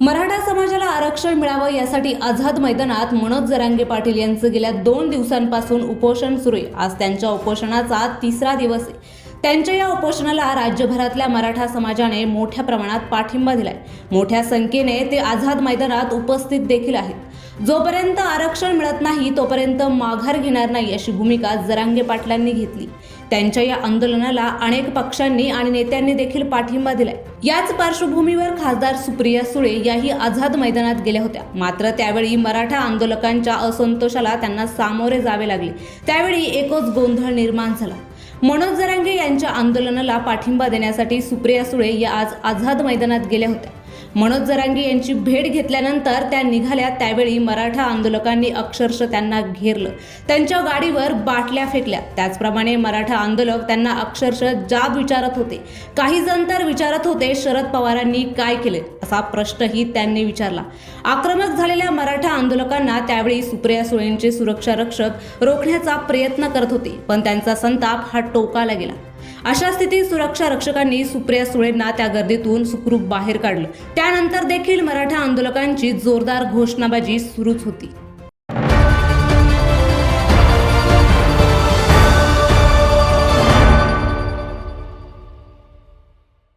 मराठा समाजाला आरक्षण मिळावं यासाठी आझाद मैदानात मनोज जरांगे पाटील यांचं गेल्या दोन दिवसांपासून उपोषण सुरू आहे. आज त्यांच्या उपोषणाचा तिसरा दिवस आहे. त्यांच्या या उपोषणाला राज्यभरातल्या मराठा समाजाने मोठ्या प्रमाणात पाठिंबा दिलाय. मोठ्या संख्येने ते आझाद मैदानात उपस्थित देखील आहेत. जोपर्यंत आरक्षण मिळत नाही तोपर्यंत माघार घेणार नाही अशी भूमिका जरांगे पाटलांनी घेतली. त्यांच्या या आंदोलनाला अनेक पक्षांनी आणि नेत्यांनी देखील पाठिंबा दिलाय. याच पार्श्वभूमीवर खासदार सुप्रिया सुळे याही आझाद मैदानात गेल्या होत्या. मात्र त्यावेळी मराठा आंदोलकांच्या असंतोषाला त्यांना सामोरे जावे लागले. त्यावेळी एकच गोंधळ निर्माण झाला. मनोज जरांगे यांच्या आंदोलनाला पाठिंबा देण्यासाठी सुप्रिया सुळे या आज आझाद मैदानात गेल्या होत्या. मनोज जरांगे यांची भेट घेतल्यानंतर त्या निघाल्या. त्यावेळी मराठा आंदोलकांनी अक्षरशः त्यांना घेरलं. त्यांच्या गाडीवर बाटल्या फेकल्या. त्याचप्रमाणे मराठा आंदोलक त्यांना अक्षरशः जाब विचारत होते. काही जण तर विचारत होते शरद पवारांनी काय केले असा प्रश्नही त्यांनी विचारला. आक्रमक झालेल्या मराठा आंदोलकांना त्यावेळी सुप्रिया सुळेंचे सुरक्षा रक्षक रोखण्याचा प्रयत्न करत होते. पण त्यांचा संताप हा टोकाला गेला. अशा स्थितीत सुरक्षा रक्षकांनी सुप्रिया सुळेंना त्या गर्दीतून सुखरूप बाहेर काढलं. त्यानंतर देखील मराठा आंदोलकांची जोरदार घोषणाबाजी सुरूच होती.